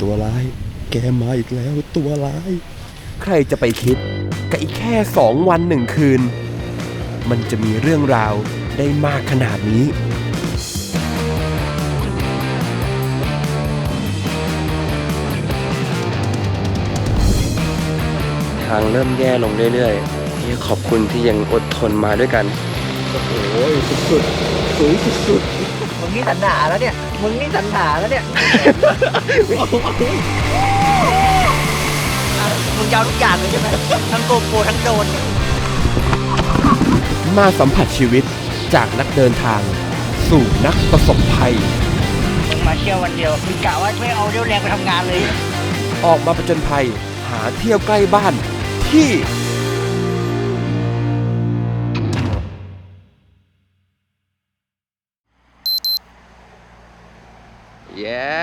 ตัวร้าย แกมาอีกแล้วตัวร้าย ใครจะไปคิดกับอีกแค่สองวันหนึ่งคืน มันจะมีเรื่องราวได้มากขนาดนี้ ทางเริ่มแย่ลงเรื่อยๆที่ขอบคุณที่ยังอดทนมาด้วยกัน โอ้ยสุดๆสูงสุดมึงนี่สันหาแล้วเนี่ย มึงนี่สันหาแล้วเนี่ยอะมึงจะเอาทุกอย่างเลยใช่ไหมทั้งโกโปรทั้งโดรนเนี่ยมาสัมผัสชีวิตจากนักเดินทาง สู่นักประสบภัยมึงมาเที่ยววันเดียวมึงกะว่าไม่เอาเรี่ยวแรงไปทำงานเลย ออกมาประจนภัย หาเที่ยวใกล้บ้านที่ แย่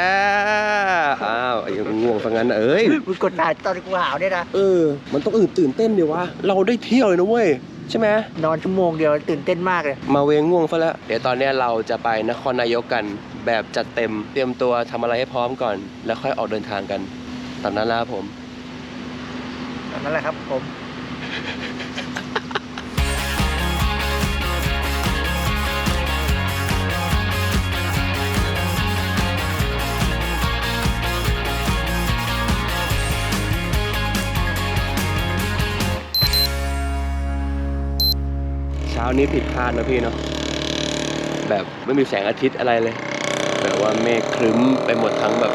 อ้าวยังง่วงฟังงั้นเอ้ยมึงกดถ่ายตอนกูหาวเนี่ยนะเออ มันต้องอื่นตื่นเต้นดิวะเราได้เที่ยวเลยนะเว้ยใช่ไหมนอนชั่วโมงเดียวตื่นเต้นมากเลย มาเวงง่วงซะแล้ว เดี๋ยวตอนเนี้ยเราจะไปนครนายกกันแบบจัดเต็ม เตรียมตัวทำอะไรให้พร้อมก่อน แล้วค่อยออกเดินทางกันตามนั้นแล้วครับผม นั่นแหละครับผม นี้ผิดพลาดนะพี่เนาะแบบไม่มีแสงอาทิตย์อะไรเลย แบบว่าเมฆครึ้มไปหมดทั้งแบบ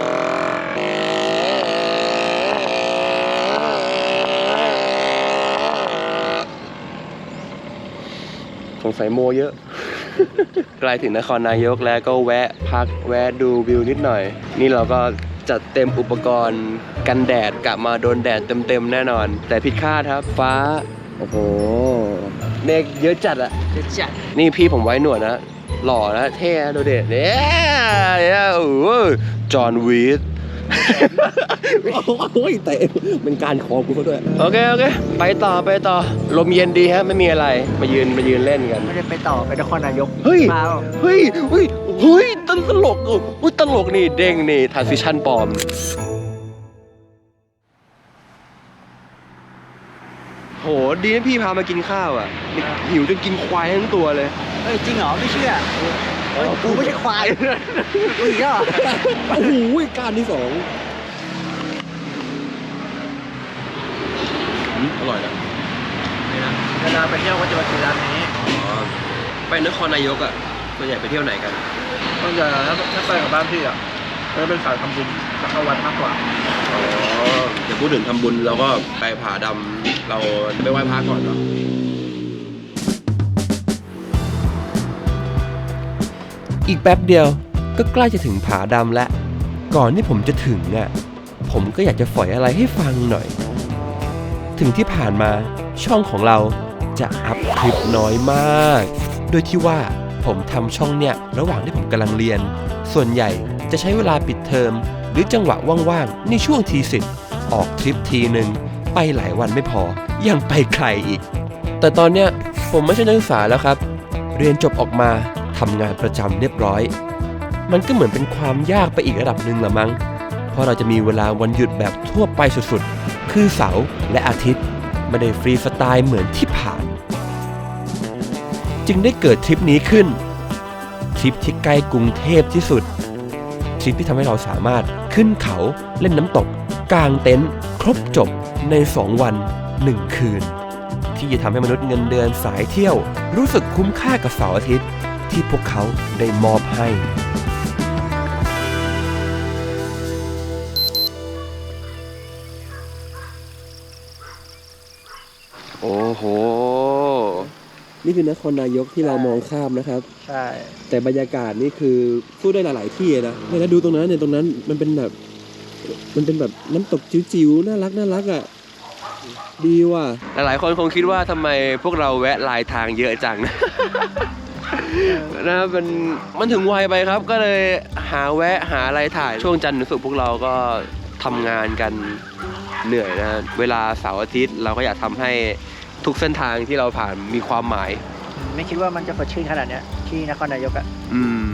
สงสัยโมเยอะ ใกล้ถึงนครนายกแล้วก็แวะพักแวะดูวิวนิดหน่อย นี่เราก็จัดเต็มอุปกรณ์กันแดดกลับมาโดนแดดเต็มๆแน่นอน แต่ผิดคาดครับ ฟ้า โอ้โห เมฆเยอะจัดอะจะจัดนี่พี่ผมไว้หนวดนะ หล่อนะ เท่นะดูเด็ดเนี่ยเนี่ยโอ้โหจอห์นวีดๆโอ้ยแต่เป็นการขอกูเขาด้วย โอเค โอเค ไปต่อไปต่อ ลมเย็นดีฮะ ไม่มีอะไร มายืนมายืนเล่นกัน ไม่ได้ไปต่อไปนครนายกเฮ้ย มาเปล่าเฮ้ยเฮ้ยเฮ้ยตลตลกอะอุ้ยตลกนี่เด้งนี่ทานซิชั่นปลอม ดีนะพี่พามากินข้าวอะนี่หิวจนกินควายทั้งตัวเลย เฮ้ยจริงเหรอไม่เชื่อเฮ้ยกูไม่ใช่ควายกูอีกแล้วเหรอโอ้โหการที่สองอืมอร่อยนะเวลาไปเที่ยวก็จะมาซื้อร้านนี้ไปนครนายกอะส่วนใหญ่ไปเที่ยวไหนกันต้องจะถ้าถ้าไปกับบ้านพี่อะจะเป็นสายทำบุญกับเข้าวัดมากกว่าอ๋อจะพูดถึงทำบุญเราก็ไปผาดำ เราไปไหว้พระก่อนเนาะอีกแป๊บเดียวก็ใกล้จะถึงผาดำแล้ว ก่อนที่ผมจะถึงอะผมก็อยากจะฝอยอะไรให้ฟังหน่อย ถึงที่ผ่านมาช่องของเราจะอัพคลิปน้อยมาก โดยที่ว่าผมทำช่องเนี่ยระหว่างที่ผมกำลังเรียน ส่วนใหญ่จะใช้เวลาปิดเทอม หรือจังหวะว่างๆ ในช่วงทีสิทธ์ออกทริปทีหนึ่ง ไปหลายวันไม่พอ ยังไปไกลอีก แต่ตอนเนี้ยผมไม่ใช่นักศึกษาแล้วครับ เรียนจบออกมาทำงานประจำเรียบร้อย มันก็เหมือนเป็นความยากไปอีกระดับหนึ่งละมั้ง เพราะเราจะมีเวลาวันหยุดแบบทั่วไปสุดๆ คือเสาร์และอาทิตย์ ไม่ได้ฟรีสไตล์เหมือนที่ผ่าน จึงได้เกิดทริปนี้ขึ้น ทริปที่ใกล้กรุงเทพที่สุด ทริปที่ทำให้เราสามารถขึ้นเขาเล่นน้ำตก กางเต็นท์ครบจบ ใน 2 วัน 1 คืน ที่จะทำให้มนุษย์เงินเดือนสายเที่ยว รู้สึกคุ้มค่ากับเสาร์อาทิตย์ ที่พวกเขาได้มอบให้ โอ้โห นี่คือนครนายกที่เรามองข้ามนะครับ ใช่ แต่บรรยากาศนี่คือสู้ได้หลาย ๆ ที่เลยนะเนี่ยแล้วดูตรงนั้นเนี่ยตรงนั้นมันเป็นแบบ มันเป็นแบบน้ำตกจิ๋วๆน่ารักน่ารักอะดีว่ะหลายๆคนคงคิดว่าทำไมพวกเราแวะลายทางเยอะจัง นะมันมันถึงวัยไปครับ ก็เลยหาแวะหาอะไรถ่ายช่วงจันทร์ถึงศุกร์พวกเราก็ทำงานกันเหนื่อยนะเวลาเสาร์อาทิตย์เราก็อยากทำให้ทุกเส้นทางที่เราผ่านมีความหมาย ไม่คิดว่ามันจะสดชื่นขนาดเนี้ยที่นครนายกอะอืม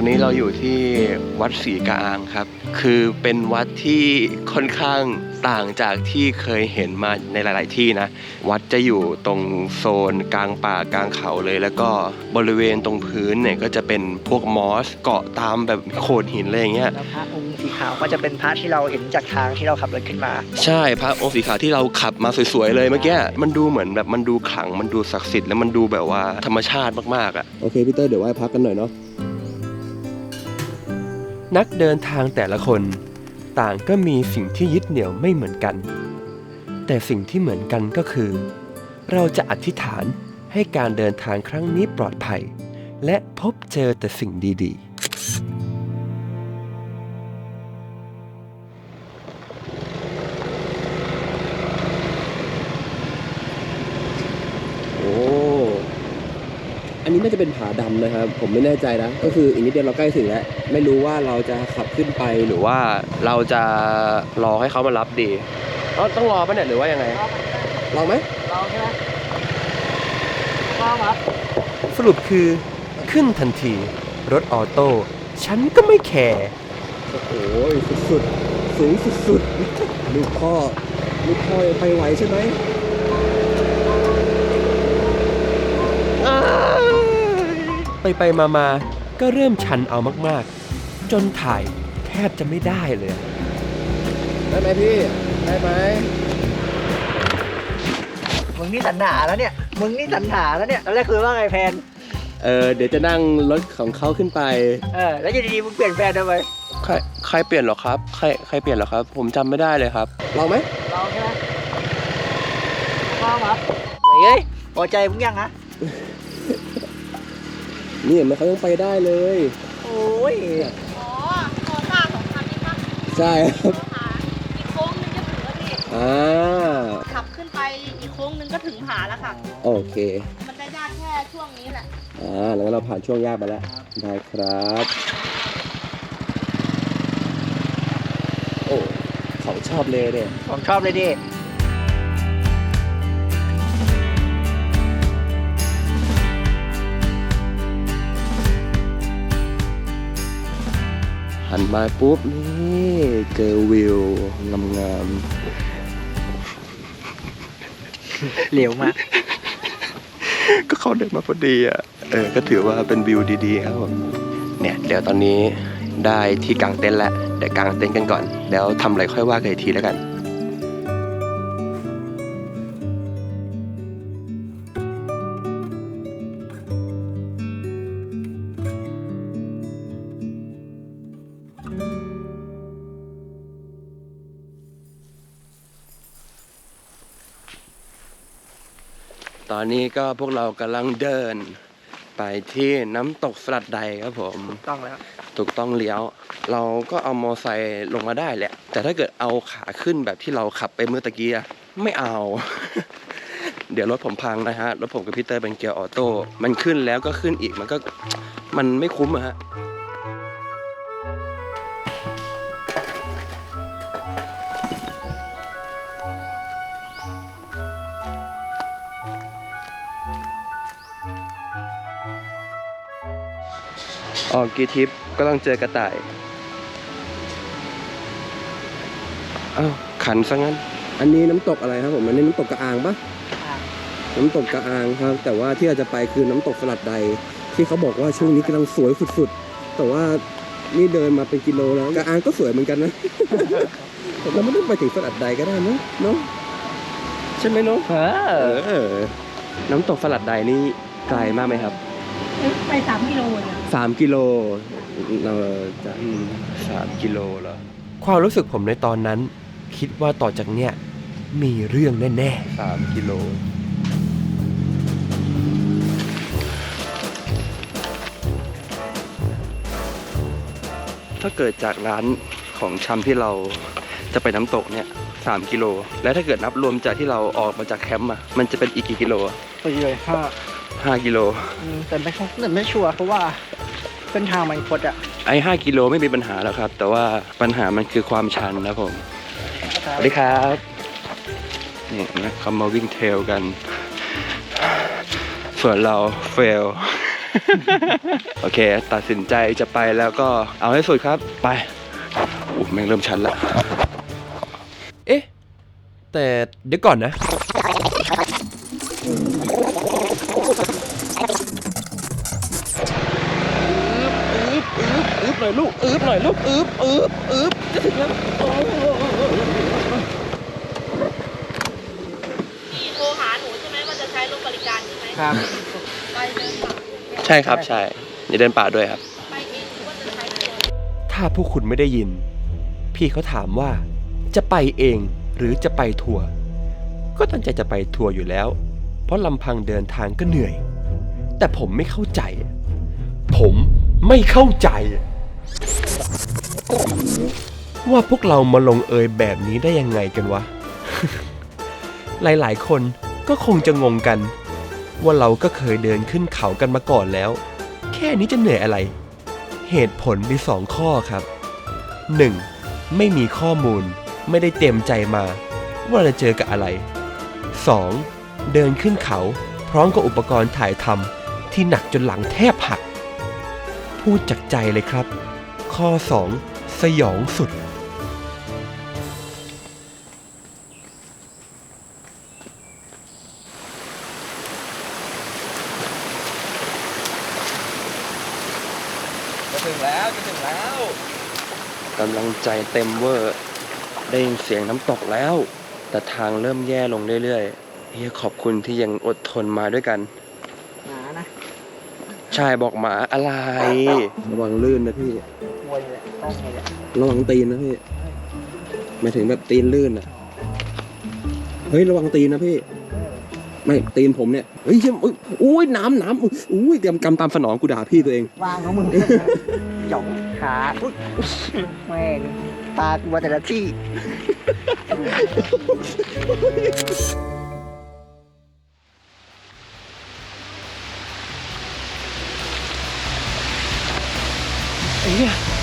อนนี้เราอยู่ที่วัดศรีกาอางครับ คือเป็นวัดที่ค่อนข้างต่างจากที่เคยเห็นมาในหลาย ๆ ที่นะ วัดจะอยู่ตรงโซนกลางป่ากลางเขาเลย แล้วก็บริเวณตรงพื้นเนี่ยก็จะเป็นพวกมอสเกาะตามแบบโขดหินอะไรอย่างเงี้ยแล้วพระองค์สีขาวก็จะเป็นพระที่เราเห็นจากทางที่เราขับรถขึ้นมา ใช่พระองค์สีขาวที่เราขับมาสวย ๆ เลยเมื่อกี้มันดูเหมือนแบบมันดูขลังมันดูศักดิ์สิทธิ์แล้วมันดูแบบว่าธรรมชาติมาก ๆ อะโอเคพี่เตอร์เดี๋ยวไหว้พักกันหน่อยเนาะ นักเดินทางแต่ละคน ต่างก็มีสิ่งที่ยึดเหนี่ยวไม่เหมือนกัน แต่สิ่งที่เหมือนกันก็คือ เราจะอธิษฐานให้การเดินทางครั้งนี้ปลอดภัย และพบเจอแต่สิ่งดี ๆ อันนี้น่าจะเป็นผาดำนะครับ ผมไม่แน่ใจนะ ก็คืออีกนิดเดียวเราใกล้ถึงแล้ว ไม่รู้ว่าเราจะขับขึ้นไปหหรือรือว่าเราจะรอให้เขามารับดีต้องต้องรอปะเนี่ยหรือว่ายังไงลองไหมลองใช่ไหมลองครับ สรุปคือขึ้นทันที รถออโต้ฉันก็ไม่แคร์โอ้โหสุดๆสูงสุดๆลูกพ่อลูกพ่อยังไปไหวใช่ไหม ไปไปมามาก็เริ่มชันเอามากๆ จนถ่ายแทบจะไม่ได้เลย ได้ไหมพี่ ได้ไหมมึงนี่สันหาแล้วเนี่ย มึงนี่สันหาแล้วเนี่ยตอนแรกคือว่าไงแพน เออเดี๋ยวจะนั่งรถของเขาขึ้นไป เออ แล้วอยู่ดีๆมึงเปลี่ยนแฟนทำไมใครใครเปลี่ยนเหรอครับ ใครใครเปลี่ยนเหรอครับ ผมจำไม่ได้เลยครับลองไหมลองใช่ไหมลองครับเฮ้ยพอใจมึงยังฮะ นี่เห็นไหมเขายังไปได้เลย โอ้ย อ๋อโคต้าของคันนี้ปะใช่ครับหาอีกโค้งนึงจะถึงแล้วพี่อ่าขับขึ้นไปอีกโค้งนึงก็ถึงผาแล้วค่ะ โอเค มันจะยากแค่ช่วงนี้แหละ อ่า แล้วเราผ่านช่วงยากไปแล้ว ได้ครับ โอ้ เขาชอบเลยเนี่ย ผมชอบเลยดิ หันมาปุ๊บนี่เจอวิวงามเหลวมาก ๆก็เขาเดินมาพอดีอะเออก็ถือว่าเป็นวิวดีๆครับผมเนี่ยเดี๋ยวตอนนี้ได้ที่กางเต็นท์แล้วเดี๋ยวกางเต็นท์กันก่อน แล้วทำอะไรค่อยว่ากันอีกทีแล้วกัน อนนี้ก็พวกเรากำลังเดิน ไปที่น้ำตกสลัดใดครับผมต้องแล้ว ถูกต้องเลี้ยว เราก็เอามอไซค์ลงมาได้แหละ แต่ถ้าเกิดเอาขาขึ้นแบบที่เราขับไปเมื่อตะกี้อะไม่เอา เดี๋ยวรถผมพังนะฮะ รถผมกับพีเตอร์เป็นเกียร์ออโต้ มันขึ้นแล้วก็ขึ้นอีก มันก็ มันไม่คุ้มอะฮะ ออกกี่ทริปก็ต้องเจอกระต่ายอ้าวขันซะงั้น อันนี้น้ำตกอะไรครับผม อันนี้น้ำตกกระอางปะอ่างน้ำตกกระอางครับ แต่ว่าที่เราจะไปคือน้ำตกสลัดใด ที่เขาบอกว่าช่วงนี้กำลังสวยสุดๆ แต่ว่านี่เดินมาเป็นกิโลแล้วกระอางก็สวยเหมือนกันนะ เราไม่ต้องไปถึงสลัดใดก็ได้เนอะเนาะใช่ไหมเนาะเออเออ น้ำตกสลัดใดนี่ไกลมากไหมครับ ไปสามกิโลเนี่ยสามกิโลเราจะอืมสามกิโลเหรอความรู้สึกผมในตอนนั้น คิดว่าต่อจากเนี้ยมีเรื่องแน่ๆสามกิโลถ้าเกิดจากร้านของชำที่เราจะไปน้ำตกเนี่ยสามกิโล และถ้าเกิดนับรวมจากที่เราออกมาจากแคมป์อะมันจะเป็นอีกกี่กิโลอะไปเลยห้า ห้ากิโลอืมแต่ไม่แต่ไม่ชัวร์เพราะว่าเส้นทางมันคดอะไอ้ห้ากิโลไม่มีปัญหาแล้วครับ แต่ว่าปัญหามันคือความชันนะผมสวัสดีครับนี่นะเขามาวิ่งเทรลกัน ส่วนเราเฟล โอเค ตัดสินใจจะไปแล้วก็เอาให้สุดครับไปอู้แม่งเริ่มชันละ เอ๊ะ แต่เดี๋ยวก่อนนะ อึ๊บหน่อยลูกอึบหน่อยลูกอึบอึบอึบจะถึงแล้วพี่โทรหาหนูใช่ไหมว่าจะใช้รถบริการใช่ไหมครับ ไปเดินป่าใช่ครับใช่อย่าเดินป่าด้วยครับ ไปเองหรือว่าจะใช้ทัวถ้าพวกคุณไม่ได้ยิน พี่เขาถามว่า จะไปเองหรือจะไปทัวร์ก็ตั้งใจจะไปทัวร์อยู่แล้ว เพราะลำพังเดินทางก็เหนื่อย แต่ผมไม่เข้าใจ ผมไม่เข้าใจ ว่าพวกเรามาลงเอยแบบนี้ได้ยังไงกันวะ หลายๆ คนก็คงจะงงกัน ว่าเราก็เคยเดินขึ้นเขากันมาก่อนแล้ว แค่นี้จะเหนื่อยอะไร เหตุผลมีสองข้อครับ 1. ไม่มีข้อมูลไม่ได้เต็มใจมา ว่าจะเจอกับอะไร 2. เดินขึ้นเขา พร้อมกับอุปกรณ์ถ่ายทำที่หนักจนหลังแทบหัก พูดจากใจเลยครับ ข้อ 2 สยองสุด จะถึงแล้วจะถึงแล้วกำลังใจเต็มเวอร์ ได้ยินเสียงน้ำตกแล้ว แต่ทางเริ่มแย่ลงเรื่อยๆ เฮียขอบคุณที่ยังอดทนมาด้วยกันหนานะใช่บอกหมาอะไร ระวังลื่นนะพี่มวยเลยต้องไงเนี่ยระวังตีนนะพี่หมายถึงแบบตีนลื่นอะ เฮ้ยระวังตีนนะพี่ไม่ตีนผมเนี่ย เฮ้ยเชี่ยอุ๊ยอุ้ยน้ำน้ำอุ๊ยอุ้ยกำกำตามสนองกูด่าพี่ตัวเอง วางของมึง หยองขาอุ๊ยแม่งตาตัวแต่ละที่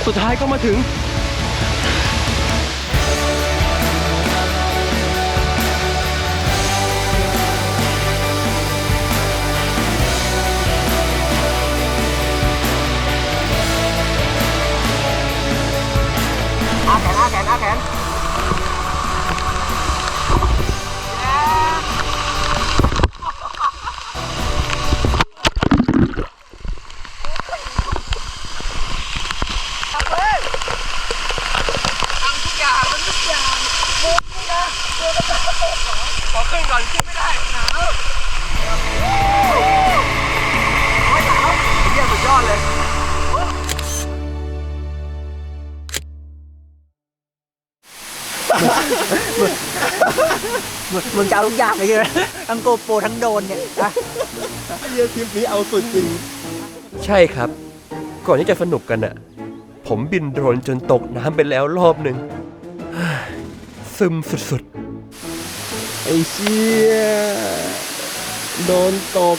สุดท้ายก็มาถึง อาแขนอาแขนอาแขน งมึงจะเอาทุกอย่างเลยใช่ไหมทั้งโกโปรทั้งโดรนเนี่ยนะเยี่ยคลิปนี้เอาสุดจริง ใช่ครับ ก่อนที่จะสนุกกันอะผมบินโดรนจนตกน้ำไปแล้วรอบหนึ่งซึมสุดไอ้เชี่ยโดนตก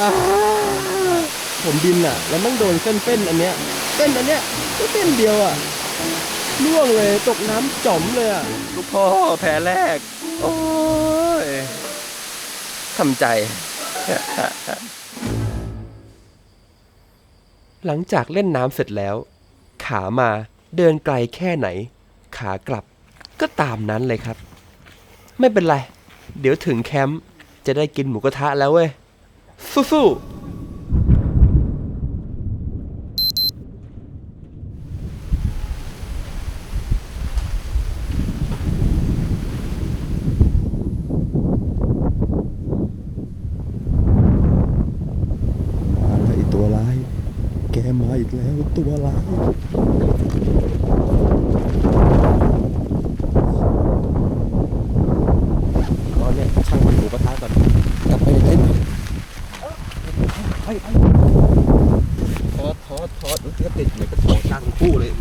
อ้าผมบินอะแล้วมันโดนเส้นเส้นๆอันเนี้ยเส้นอันเนี้ยก็เส้นเดียวอะล่วงเลยตกน้ำจ๋อมเลยอะลูกพ่อแพ้แรก โอ้ย ทำใจ หลังจากเล่นน้ำเสร็จแล้ว ขามาเดินไกลแค่ไหน ขากลับก็ตามนั้นเลยครับ ไม่เป็นไร เดี๋ยวถึงแคมป์จะได้กินหมูกระทะแล้วเว้ย สู้ๆ อะไรตัวร้าย แกมาอีกแล้วตัวร้ายตอนเนี้ยช่างมันหมูกระทะก่อน กลับไปในเต็นท์ ทอดทอดทอดแล้วก็ติดเหมือนกระโถนช่างทั้งคู่เลย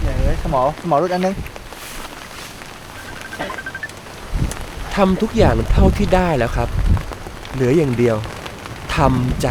เดี๋ยวสมอสมอรุดอันนึงทำทุกอย่างเท่าที่ได้แล้วครับ เหลืออย่างเดียวทำใจ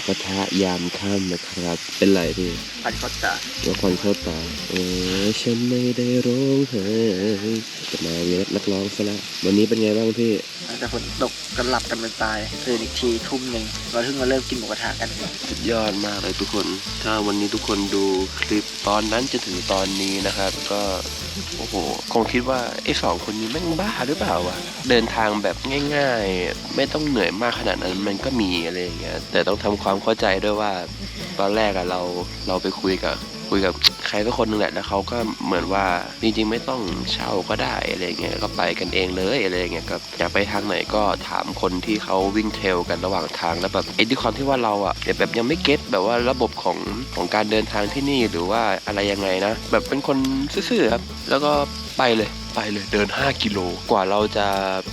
เระทะยามค่ำนะครับ เป็นไรพี่พันก็จะละครเข้าตาโอ้ยฉันไม่ได้ร้องไห้จะมาเวทนักร้องซะแล้ววันนี้เป็นไงบ้างพี่ แต่ฝนตกกันหลับกันเป็นตายตื่นอีกทีทุ่มหนึ่งเราเพิ่งมาเริ่มกินหมูกระทะกัน สุดยอดมากเลยทุกคน ถ้าวันนี้ทุกคนดูคลิปตอนนั้นจะถึงตอนนี้นะครับ ก็โอ้โห คงคิดว่าไอ้สองคนนี้แม่งบ้าหรือเปล่าวะเดินทางแบบง่าย ๆ ไม่ต้องเหนื่อยมากขนาดนั้นมันก็มีอะไรอย่างเงี้ยแต่ต้องทำความเข้าใจด้วยว่า ตอนแรกอะเราเราไปคุยกับคุยกับ ใครสักคนหนึ่งแหละแล้วเขาก็เหมือนว่าจริงๆไม่ต้องเช่าก็ได้อะไรเงี้ยก็ไปกันเองเลยอะไรเงี้ยก็อยากไปทางไหนก็ถามคนที่เขาวิ่งเทรลกันระหว่างทางแล้วแบบไอ้ด้วยความที่ว่าเราอะแบบยังไม่เก็ตแบบว่าระบบของของการเดินทางที่นี่หรือว่าอะไรยังไงนะ แบบเป็นคนซื่อๆครับแล้วก็ไปเลย ไปเลยเดิน 5 กิโล กว่าเราจะ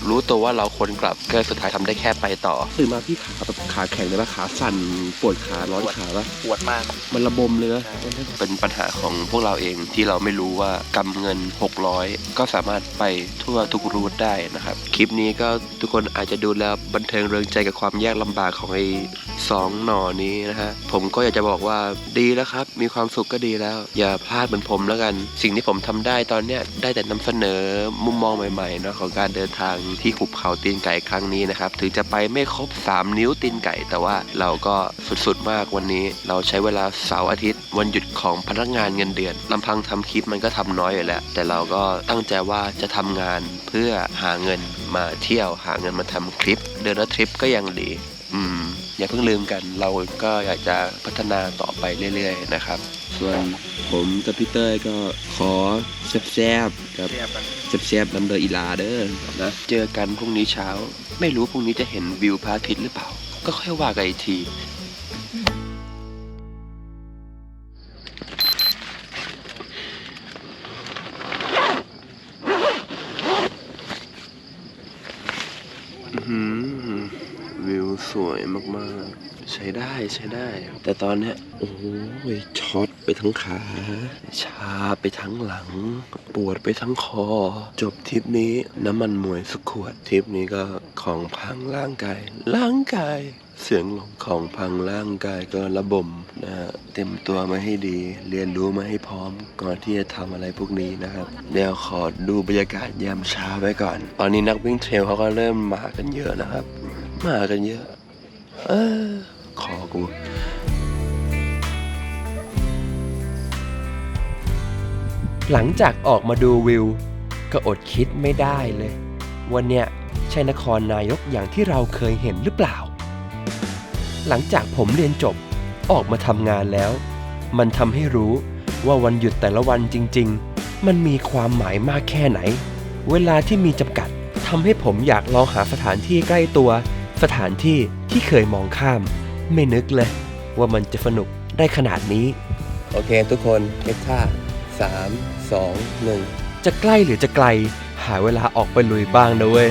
รู้ตัวว่าเราควรกลับก็สุดท้ายทำได้แค่ไปต่อ ตื่นมาพี่ขาแบบขาแข็งเลยปะขาสั่นปวดขาร้อนขาปะปวดมาก มันระบมเลยนะเป็นปัญหาของพวกเราเองที่เราไม่รู้ว่ากำเงิน 600 ก็สามารถไปทั่วทุกรูทได้นะครับ คลิปนี้ก็ทุกคนอาจจะดูแล้วบันเทิงเริงใจกับความยากลำบากของไอ้สองหน่อนี้นะฮะผมก็อยากจะบอกว่าดีแล้วครับ มีความสุขก็ดีแล้ว อย่าพลาดเหมือนผมแล้วกัน สิ่งที่ผมทำได้ตอนเนี้ยได้แต่นำเสนอมุมมองใหม่ๆเนาะของการเดินทางที่หุบเขาตีนไก่ครั้งนี้นะครับ ถึงจะไปไม่ครบ 3 นิ้วตีนไก่ แต่ว่าเราก็สุดๆมากวันนี้ เราใช้เวลาเสาร์อาทิตย์ วันหยุดของพนักงานเงินเดือนลำพังทำคลิปมันก็ทำน้อยอยู่แล้ว แต่เราก็ตั้งใจว่าจะทำงานเพื่อหาเงินมาเที่ยวหาเงินมาทำคลิป เดือนละทริปก็ยังดีอืมอย่าเพิ่งลืมกันเราก็อยากจะพัฒนาต่อไปเรื่อย ๆ นะครับ ส่วน ผมกับพี่เต้ยก็ขอแซบๆกับแซบแซบๆน้ำเดออีลาเด้อนะเจอกันพรุ่งนี้เช้า ไม่รู้พรุ่งนี้จะเห็นวิวพระอาทิตย์หรือเปล่า ก็ค่อยว่ากันอีกที วิวสวยมากๆ ใช้ได้ใช้ได้ แต่ตอนเนี้ยโอ้ยช็อตไปทั้งขา ชาไปทั้งหลัง ปวดไปทั้งคอ จบทริปนี้น้ำมันมวยสุกขวดทริปนี้ก็ของพังร่างกายร่างกายเสียงหลงของพังร่างกายก็ระบมนะฮะเต็มตัวมาให้ดี เรียนรู้มาให้พร้อม ก่อนที่จะทำอะไรพวกนี้นะครับ เดี๋ยวขอดูบรรยากาศยามเช้าไว้ก่อน ตอนนี้นักวิ่งเทรลเขาก็เริ่มมากันเยอะนะครับ มากันเยอะ เออขอกูหลังจากออกมาดูวิว ก็อดคิดไม่ได้เลยว่าเนี่ยใช่นครนายกอย่างที่เราเคยเห็นหรือเปล่า หลังจากผมเรียนจบออกมาทำงานแล้ว มันทำให้รู้ว่าวันหยุดแต่ละวันจริง ๆ มันมีความหมายมากแค่ไหน เวลาที่มีจำกัดทำให้ผมอยากลองหาสถานที่ใกล้ตัว สถานที่ที่เคยมองข้าม ไม่นึกเลย ว่ามันจะสนุกได้ขนาดนี้ โอเคทุกคนเก็บท่าสามสองหนึ่งจะใกล้หรือจะไกล หาเวลาออกไปลุยบ้างนะเว้ย